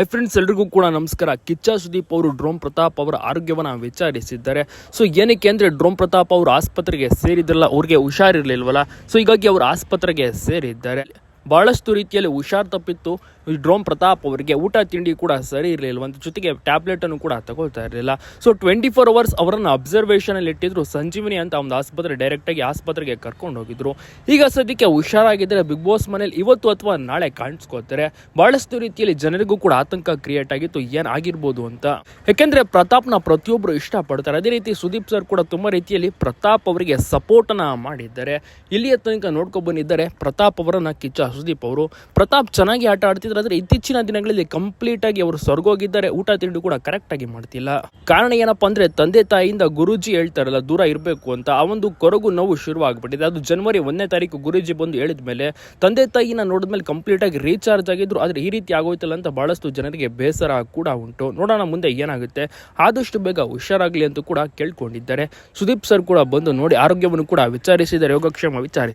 I friends ಎಲ್ರಿಗೂ ಕೂಡ ನಮಸ್ಕಾರ. ಕಿಚ್ಚ ಸುದೀಪ್ ಅವರು ಡ್ರೋಮ್ ಪ್ರತಾಪ್ ಅವರ ಆರೋಗ್ಯವನ್ನು ವಿಚಾರಿಸಿದ್ದಾರೆ. ಸೊ ಏನಕ್ಕೆ ಅಂದರೆ ಡ್ರೋಮ್ ಪ್ರತಾಪ್ ಅವರು ಆಸ್ಪತ್ರೆಗೆ ಸೇರಿದ್ರಲ್ಲ, ಅವ್ರಿಗೆ ಹುಷಾರಿರಲಿಲ್ವಲ್ಲ? ಸೊ ಹೀಗಾಗಿ ಅವರು ಆಸ್ಪತ್ರೆಗೆ ಸೇರಿದ್ದಾರೆ. ಬಹಳಷ್ಟು ರೀತಿಯಲ್ಲಿ ಹುಷಾರ್ ತಪ್ಪಿತ್ತು. ಡ್ರೋಮ್ ಪ್ರತಾಪ್ ಅವರಿಗೆ ಊಟ, ತಿಂಡಿ ಕೂಡ ಸರಿ ಇರಲಿಲ್ವಂತ ಜೊತೆಗೆ ಟ್ಯಾಬ್ಲೆಟ್ ಅನ್ನು ಕೂಡ ತಗೊಳ್ತಾ ಇರಲಿಲ್ಲ. ಸೊ ಟ್ವೆಂಟಿ ಫೋರ್ ಅವರ್ಸ್ ಅವರನ್ನು ಅಬ್ಸರ್ವೇಷನ್ ಅಲ್ಲಿ ಇಟ್ಟಿದ್ರು. ಸಂಜೀವಿನಿ ಅಂತ ಒಂದು ಆಸ್ಪತ್ರೆ ಡೈರೆಕ್ಟ್ ಆಗಿ ಆಸ್ಪತ್ರೆಗೆ ಕರ್ಕೊಂಡು ಹೋಗಿದ್ರು. ಈಗ ಸದ್ಯಕ್ಕೆ ಹುಷಾರಾಗಿದ್ದರೆ ಬಿಗ್ ಬಾಸ್ ಮನೇಲಿ ಇವತ್ತು ಅಥವಾ ನಾಳೆ ಕಾಣಿಸ್ಕೋತಾರೆ. ಬಹಳಷ್ಟು ರೀತಿಯಲ್ಲಿ ಜನರಿಗೂ ಕೂಡ ಆತಂಕ ಕ್ರಿಯೇಟ್ ಆಗಿತ್ತು. ಏನಾಗಿರ್ಬೋದು ಅಂತ. ಯಾಕೆಂದರೆ ಪ್ರತಾಪ್ನ ಪ್ರತಿಯೊಬ್ಬರು ಇಷ್ಟಪಡ್ತಾರೆ. ಅದೇ ರೀತಿ ಸುದೀಪ್ ಸರ್ ಕೂಡ ತುಂಬ ರೀತಿಯಲ್ಲಿ ಪ್ರತಾಪ್ ಅವರಿಗೆ ಸಪೋರ್ಟ್ ಅನ್ನ ಮಾಡಿದ್ದಾರೆ. ಇಲ್ಲಿಯ ತನಕ ನೋಡ್ಕೊಂಡು ಬಂದಿದ್ದಾರೆ. ಪ್ರತಾಪ್ ಅವರನ್ನು ಕಿಚ್ಚ ಸುದೀಪ್ ಅವರು. ಪ್ರತಾಪ್ ಚೆನ್ನಾಗಿ ಆಟ ಆಡ್ತಿದ್ರು, ಆದ್ರೆ ಇತ್ತೀಚಿನ ದಿನಗಳಲ್ಲಿ ಕಂಪ್ಲೀಟ್ ಆಗಿ ಅವರು ಸ್ವರ್ಗೋಗಿದ್ದಾರೆ. ಊಟ ತಿಂಡಿ ಕೂಡ ಕರೆಕ್ಟ್ ಆಗಿ ಮಾಡ್ತಿಲ್ಲ. ಕಾರಣ ಏನಪ್ಪಾ ಅಂದ್ರೆ ತಂದೆ ತಾಯಿಯಿಂದ ಗುರೂಜಿ ಹೇಳ್ತಾರಲ್ಲ, ದೂರ ಇರಬೇಕು ಅಂತ. ಆ ಒಂದು ಕೊರಗು ನೋವು ಶುರುವಾಗ್ಬಿಟ್ಟಿದೆ. ಅದು ಜನವರಿ ಒಂದನೇ ತಾರೀಕು ಗುರೂಜಿ ಬಂದು ಹೇಳಿದ ಮೇಲೆ ತಂದೆ ತಾಯಿನ ನೋಡಿದ್ಮೇಲೆ ಕಂಪ್ಲೀಟ್ ಆಗಿ ರೀಚಾರ್ಜ್ ಆಗಿದ್ರು. ಆದ್ರೆ ಈ ರೀತಿ ಆಗೋಯ್ತಲ್ಲ ಅಂತ ಬಹಳಷ್ಟು ಜನರಿಗೆ ಬೇಸರ ಕೂಡ ಉಂಟು. ನೋಡೋಣ ಮುಂದೆ ಏನಾಗುತ್ತೆ. ಆದಷ್ಟು ಬೇಗ ಹುಷಾರಾಗ್ಲಿ ಅಂತ ಕೂಡ ಕೇಳ್ಕೊಂಡಿದ್ದಾರೆ. ಸುದೀಪ್ ಸರ್ ಕೂಡ ಬಂದು ನೋಡಿ, ಆರೋಗ್ಯವನ್ನು ಕೂಡ ವಿಚಾರಿಸಿದ್ದಾರೆ. ಯೋಗಕ್ಷೇಮ ವಿಚಾರಿ